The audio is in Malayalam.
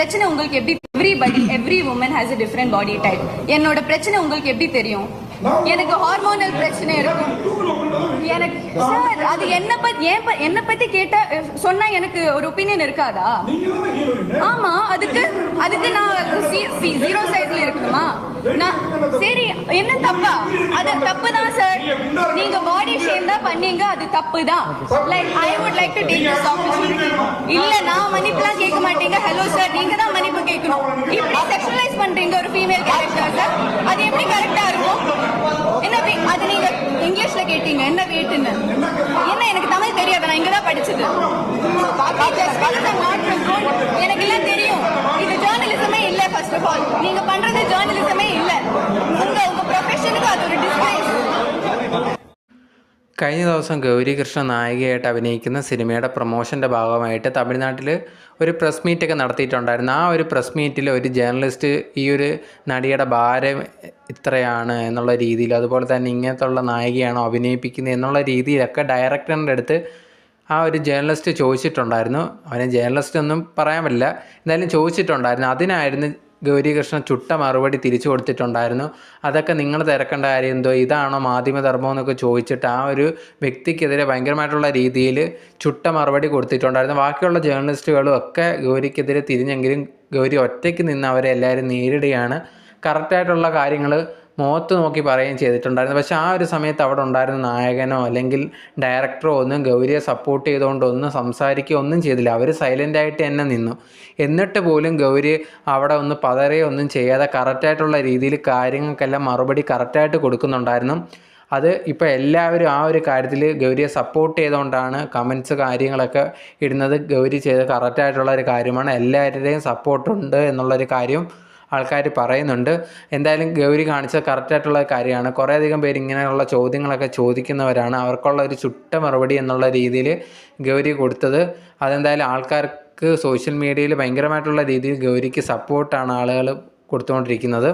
பிரச்சனை உங்களுக்கு எப்படி everybody every woman has a different body type என்னோட பிரச்சனை உங்களுக்கு எப்படி தெரியும்? எனக்கு ஹார்மோனல் பிரச்சனை இருக்கும் எனக்கு சார் அது என்ன பத்தி ஏன் ப- என்ன பத்தி கேட்டா சொன்னா எனக்கு ஒரு ஒப்பீனியன் இருக்காதா? ஆமா அதுக்கு அதுக்கு நான் ஜீரோ சைஸ்ல இருக்கணுமா? நான் சரி என்ன தப்பா? அது தப்பு தான் சார் நீங்க பாடி ஷேம் தான் பண்ணீங்க அது தப்பு தான் like I would like to take this opportunity இல்ல நான் மன்னிப்புலாம் கேட்க மாட்டீங்க. ஹலோ நீங்க தான் மன்னிப்பு கேட்கணும். இப்படி செக்ஷுவலைஸ் பண்றீங்க ஒரு ஃபீமேல் கேரக்டர் சார் அது எப்படி கரெக்டா இருக்கும்? என்ன அது நீங்க இங்கிலீஷ்ல கேட்டீங்க. என்ன வெயிட்னு என்ன? எனக்கு தமிழ் தெரியாது. நான் இங்க தான் படிச்சது எனக்கு எல்லாம் தெரியும். இது ஜேர்னலிசமே இல்ல ஃபர்ஸ்ட் ஆஃப் ஆல் நீங்க பண்றது ஜேர்னலிசமே இல்ல. കഴിഞ്ഞ ദിവസം ഗൗരി കൃഷ്ണ നായികയായിട്ട് അഭിനയിക്കുന്ന സിനിമയുടെ പ്രൊമോഷന്റെ ഭാഗമായിട്ട് തമിഴ്നാട്ടിൽ ഒരു പ്രസ് മീറ്റൊക്കെ നടത്തിയിട്ടുണ്ടായിരുന്നു. ആ ഒരു പ്രസ് മീറ്റിൽ ഒരു ജേർണലിസ്റ്റ് ഈ ഒരു നടിയുടെ ഭാരം ഇത്രയാണ് എന്നുള്ള രീതിയിൽ അതുപോലെ തന്നെ ഇങ്ങനത്തുള്ള നായികയാണോ അഭിനയിപ്പിക്കുന്നത് എന്നുള്ള രീതിയിലൊക്കെ ഡയറക്ടറിന്റെ അടുത്ത് ആ ഒരു ജേർണലിസ്റ്റ് ചോദിച്ചിട്ടുണ്ടായിരുന്നു. അവനെ ജേർണലിസ്റ്റ് ഒന്നും പറയാൻ പറ്റില്ല. എന്തായാലും ചോദിച്ചിട്ടുണ്ടായിരുന്നു. അതിനായിരുന്നു ഗൗരി കൃഷ്ണൻ ചുട്ട മറുപടി തിരിച്ചു കൊടുത്തിട്ടുണ്ടായിരുന്നു. അതൊക്കെ നിങ്ങൾ തിരക്കേണ്ട കാര്യം എന്തോ ഇതാണോ മാധ്യമധർമ്മം എന്നൊക്കെ ചോദിച്ചിട്ട് ആ ഒരു വ്യക്തിക്കെതിരെ ഭയങ്കരമായിട്ടുള്ള രീതിയിൽ ചുട്ട മറുപടി കൊടുത്തിട്ടുണ്ടായിരുന്നു. ബാക്കിയുള്ള ജേർണലിസ്റ്റുകളും ഒക്കെ ഗൗരിക്കെതിരെ തിരിഞ്ഞെങ്കിലും ഗൗരി ഒറ്റയ്ക്ക് നിന്ന് അവരെ എല്ലാവരും നേരിടുകയാണ്. കറക്റ്റായിട്ടുള്ള കാര്യങ്ങൾ മുഖത്ത് നോക്കി പറയുകയും ചെയ്തിട്ടുണ്ടായിരുന്നു. പക്ഷേ ആ ഒരു സമയത്ത് അവിടെ ഉണ്ടായിരുന്ന നായകനോ അല്ലെങ്കിൽ ഡയറക്ടറോ ഒന്നും ഗൗരിയെ സപ്പോർട്ട് ചെയ്തുകൊണ്ട് ഒന്നും സംസാരിക്കുകയോ ഒന്നും ചെയ്തില്ല. അവർ സൈലന്റായിട്ട് തന്നെ നിന്നു. എന്നിട്ട് പോലും ഗൗരി അവിടെ ഒന്ന് പതറുകയോ ഒന്നും ചെയ്യാതെ കറക്റ്റായിട്ടുള്ള രീതിയിൽ കാര്യങ്ങൾക്കെല്ലാം മറുപടി കറക്റ്റായിട്ട് കൊടുക്കുന്നുണ്ടായിരുന്നു. അത് ഇപ്പോൾ എല്ലാവരും ആ ഒരു കാര്യത്തിൽ ഗൗരിയെ സപ്പോർട്ട് ചെയ്തുകൊണ്ടാണ് കമൻസ് കാര്യങ്ങളൊക്കെ ഇടുന്നത്. ഗൗരി ചെയ്ത് കറക്റ്റായിട്ടുള്ള ഒരു കാര്യമാണ്. എല്ലാവരുടെയും സപ്പോർട്ടുണ്ട് എന്നുള്ളൊരു കാര്യം ആൾക്കാർ പറയുന്നുണ്ട്. എന്തായാലും ഗൗരി കാണിച്ച കറക്റ്റായിട്ടുള്ള കാര്യമാണ്. കുറേയധികം പേര് ഇങ്ങനെയുള്ള ചോദ്യങ്ങളൊക്കെ ചോദിക്കുന്നവരാണ്. അവർക്കുള്ള ഒരു ചുട്ട മറുപടി എന്നുള്ള രീതിയിൽ ഗൗരി കൊടുത്തത്. അതെന്തായാലും ആൾക്കാർക്ക് സോഷ്യൽ മീഡിയയിൽ ഭയങ്കരമായിട്ടുള്ള രീതിയിൽ ഗൗരിക്ക് സപ്പോർട്ടാണ് ആളുകൾ കൊടുത്തുകൊണ്ടിരിക്കുന്നത്.